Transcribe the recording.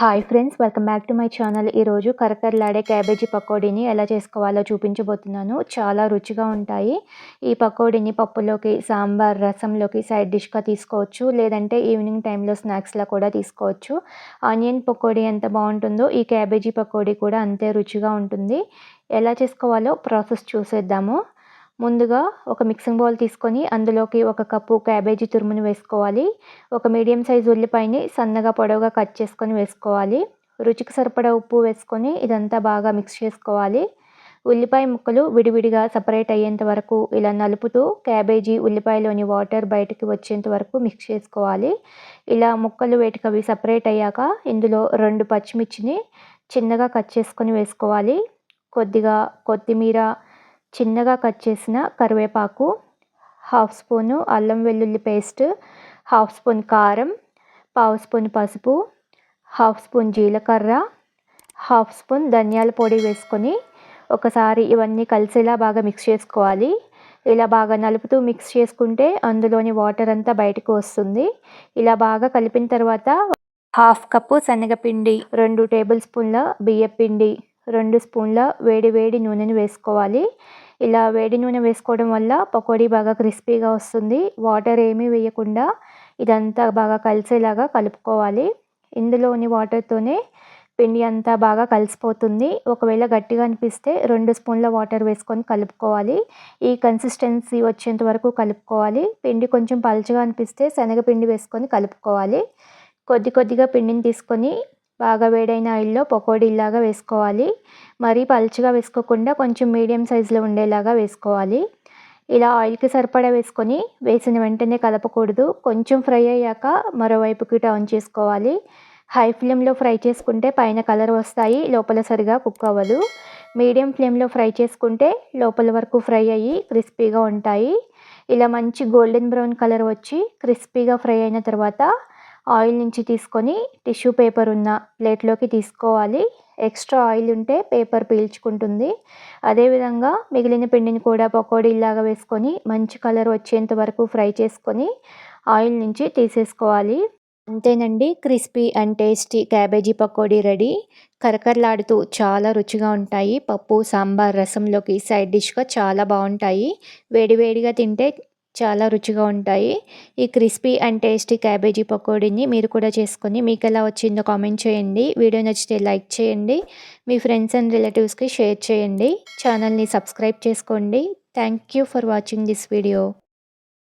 Hi friends welcome back to my channel ఈరోజు కరకరలాడే cabbage పకోడీని ఎలా చేసుకోవాలో చూపించబోతున్నాను. చాలా రుచిగా ఉంటాయి. ఈ పకోడీని పప్పులోకి సాంబార్ రసంలోకి సైడ్ డిష్గా తీసుకోవచ్చు. లేదంటే ఈవినింగ్ టైంలో స్నాక్స్లా కూడా తీసుకోవచ్చు. ఆనియన్ పకోడీ ఎంత బాగుంటుందో ఈ క్యాబేజీ పకోడీ కూడా అంతే రుచిగా ఉంటుంది. ఎలా చేసుకోవాలో ప్రాసెస్ చూసేద్దాము. ముందుగా ఒక మిక్సింగ్ బౌల్ తీసుకొని అందులోకి ఒక కప్పు క్యాబేజీ తురుముని వేసుకోవాలి. ఒక మీడియం సైజు ఉల్లిపాయని సన్నగా పొడవుగా కట్ చేసుకొని వేసుకోవాలి. రుచికి సరిపడా ఉప్పు వేసుకొని ఇదంతా బాగా మిక్స్ చేసుకోవాలి. ఉల్లిపాయ ముక్కలు విడివిడిగా సపరేట్ అయ్యేంత వరకు ఇలా నలుపుతూ క్యాబేజీ ఉల్లిపాయలోని వాటర్ బయటకు వచ్చేంత వరకు మిక్స్ చేసుకోవాలి. ఇలా ముక్కలు వేటికవి సపరేట్ అయ్యాక ఇందులో రెండు పచ్చిమిర్చిని చిన్నగా కట్ చేసుకొని వేసుకోవాలి. కొద్దిగా కొత్తిమీర చిన్నగా కట్ చేసిన కరివేపాకు హాఫ్ స్పూను అల్లం వెల్లుల్లి పేస్ట్ హాఫ్ స్పూన్ కారం పావు స్పూన్ పసుపు హాఫ్ స్పూన్ జీలకర్ర హాఫ్ స్పూన్ ధనియాల పొడి వేసుకొని ఒకసారి ఇవన్నీ కలిసేలా బాగా మిక్స్ చేసుకోవాలి. ఇలా బాగా నలుపుతూ మిక్స్ చేసుకుంటే అందులోని వాటర్ అంతా బయటకు వస్తుంది. ఇలా బాగా కలిపిన తర్వాత హాఫ్ కప్పు శనగపిండి రెండు టేబుల్ స్పూన్ల బియ్యపిండి రెండు స్పూన్ల వేడి వేడి నూనెని వేసుకోవాలి. ఇలా వేడి నూనె వేసుకోవడం వల్ల పకోడీ బాగా క్రిస్పీగా వస్తుంది. వాటర్ ఏమీ వేయకుండా ఇదంతా బాగా కలిసేలాగా కలుపుకోవాలి. ఇందులోని వాటర్తోనే పిండి అంతా బాగా కలిసిపోతుంది. ఒకవేళ గట్టిగా అనిపిస్తే రెండు స్పూన్ల వాటర్ వేసుకొని కలుపుకోవాలి. ఈ కన్సిస్టెన్సీ వచ్చేంత వరకు కలుపుకోవాలి. పిండి కొంచెం పలుచగా అనిపిస్తే శనగపిండి వేసుకొని కలుపుకోవాలి. కొద్ది కొద్దిగా పిండిని తీసుకొని బాగా వేడైన ఆయిల్లో పకోడీలాగా వేసుకోవాలి. మరీ పలుచగా వేసుకోకుండా కొంచెం మీడియం సైజులో ఉండేలాగా వేసుకోవాలి. ఇలా ఆయిల్కి సరిపడా వేసుకొని వేసిన వెంటనే కలపకూడదు. కొంచెం ఫ్రై అయ్యాక మరోవైపుకి టర్న్ చేసుకోవాలి. హై ఫ్లేమ్లో ఫ్రై చేసుకుంటే పైన కలర్ వస్తాయి లోపల సరిగా కుక్ అవ్వదు. మీడియం ఫ్లేమ్లో ఫ్రై చేసుకుంటే లోపల వరకు ఫ్రై అయ్యి క్రిస్పీగా ఉంటాయి. ఇలా మంచి గోల్డెన్ బ్రౌన్ కలర్ వచ్చి క్రిస్పీగా ఫ్రై అయిన తర్వాత ఆయిల్ నుంచి తీసుకొని టిష్యూ పేపర్ ఉన్న ప్లేట్లోకి తీసుకోవాలి. ఎక్స్ట్రా ఆయిల్ ఉంటే పేపర్ పీల్చుకుంటుంది. అదేవిధంగా మిగిలిన పిండిని కూడా పకోడీలాగా వేసుకొని మంచి కలర్ వచ్చేంత వరకు ఫ్రై చేసుకొని ఆయిల్ నుంచి తీసేసుకోవాలి. అంతేనండి crispy and tasty cabbage pakodi ready. కరకరలాడుతూ చాలా రుచిగా ఉంటాయి. పప్పు సాంబార్ రసంలోకి సైడ్ డిష్గా చాలా బాగుంటాయి. వేడివేడిగా తింటే చాలా రుచిగా ఉంటాయి. ఈ క్రిస్పీ అండ్ టేస్టీ క్యాబేజీ పకోడీని మీరు కూడా చేసుకొని మీకు ఎలా వచ్చిందో కామెంట్ చేయండి. వీడియో నచ్చితే లైక్ చేయండి. మీ ఫ్రెండ్స్ అండ్ రిలేటివ్స్కి షేర్ చేయండి. ఛానల్ని సబ్స్క్రైబ్ చేసుకోండి. Thank you for watching this video.